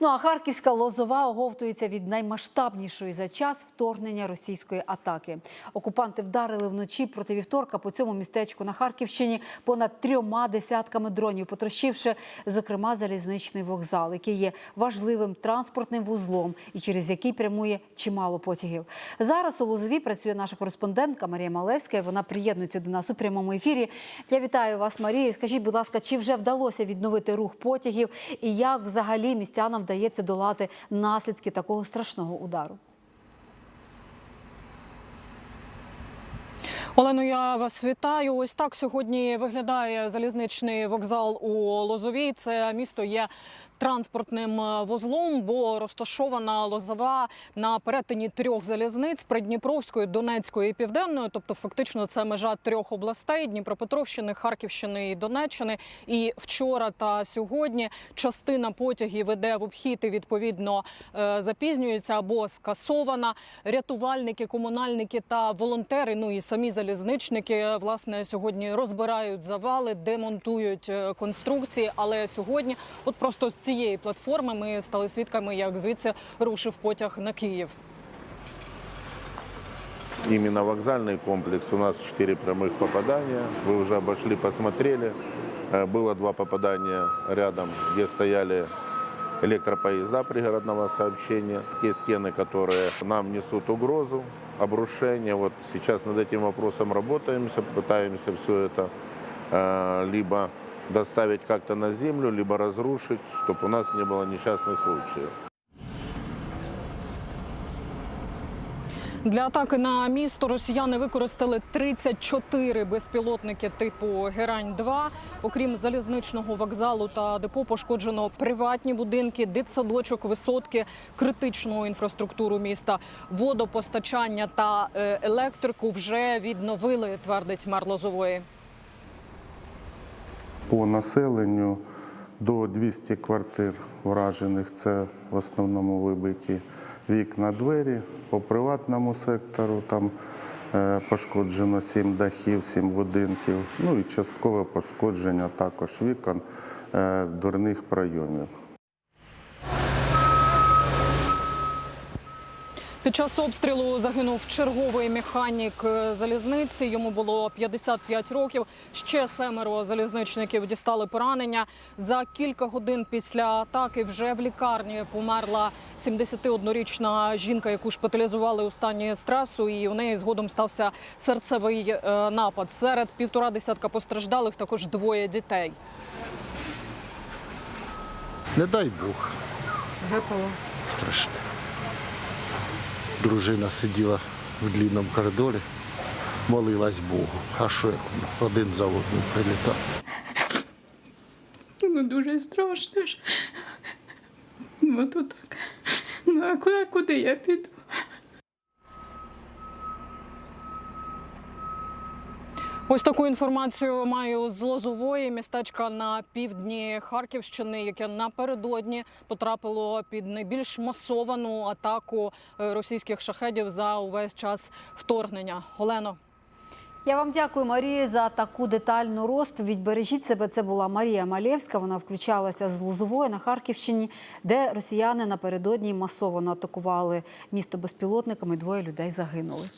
Ну а харківська лозова оговтується від наймасштабнішої за час вторгнення російської атаки. Окупанти вдарили вночі проти вівторка по цьому містечку на Харківщині понад трьома десятками дронів, потрощивши, зокрема, залізничний вокзал, який є важливим транспортним вузлом і через який прямує чимало потягів. Зараз у Лозові працює наша кореспондентка Марія Малевська. Вона приєднується до нас у прямому ефірі. Я вітаю вас, Марія. Скажіть, будь ласка, чи вже вдалося відновити рух потягів і як взагалі містянам вдається долати наслідки такого страшного удару? Олено, я вас вітаю. Ось так сьогодні виглядає залізничний вокзал у Лозовій. Це місто є транспортним е, вузлом, бо розташована Лозова на перетині трьох залізниць Придніпровської, Донецької і Південної. Тобто, фактично, це межа трьох областей: Дніпропетровщини, Харківщини і Донеччини. І вчора та сьогодні частина потягів іде в обхід і відповідно е, запізнюється або скасована. Рятувальники, комунальники та волонтери, ну і самі залізничники, власне, сьогодні розбирають завали, демонтують е, конструкції. Але сьогодні, от просто з цієї платформи, ми стали свідками, як звідси рушив потяг на Київ. Именно вокзальный комплекс. У нас 4 прямых попадания. Вы уже обошли, посмотрели. Э, Было два попадания рядом, где стояли электропоезда пригородного сообщения. Те стены, которые нам несут угрозу обрушения. Вот сейчас над этим вопросом работаем, пытаемся все это э, либо доставить как-то на землю, либо разрушить, чтобы у нас не было несчастных случаев. Для атаки на місто росіяни використали 34 безпілотники типу Герань-2. Окрім залізничного вокзалу та депо, пошкоджено приватні будинки, дитсадочок, висотки, критичну інфраструктуру міста, водопостачання та е, електрику вже відновили, твердить мер Лозової. По населенню до 200 квартир вражених це в основному вибиті вікна, двері. По приватному сектору там е, пошкоджено 7 дахів, 7 будинків. Ну і часткове пошкодження також вікон дурних дверних Під час обстрілу загинув черговий механік е, залізниці. Йому було 55 років. Ще семеро залізничників дістали поранення. За кілька годин після атаки вже в лікарні померла 71-річна жінка, яку шпиталізували у стані стресу. І у неї згодом стався серцевий е, напад. Серед півтора десятка постраждалих також двоє дітей. Не дай Бог, ГПО. страшно. Дружина сиділа в длинному коридорі, молилась Богу. А що як? Один за одним прилітав. Ну, дуже страшно ж. Ну, то так. Ну, а куди, куди я піду? Ось таку інформацію маю з Лозової містечка на півдні Харківщини, яке напередодні потрапило під найбільш масовану атаку е, російських шахедів за увесь час вторгнення. Олено. Я вам дякую, Марія, за таку детальну розповідь. Бережіть себе. Це була Марія Малєвська. Вона включалася з Лозової на Харківщині, де росіяни напередодні масово атакували місто безпілотниками. Двоє людей загинули.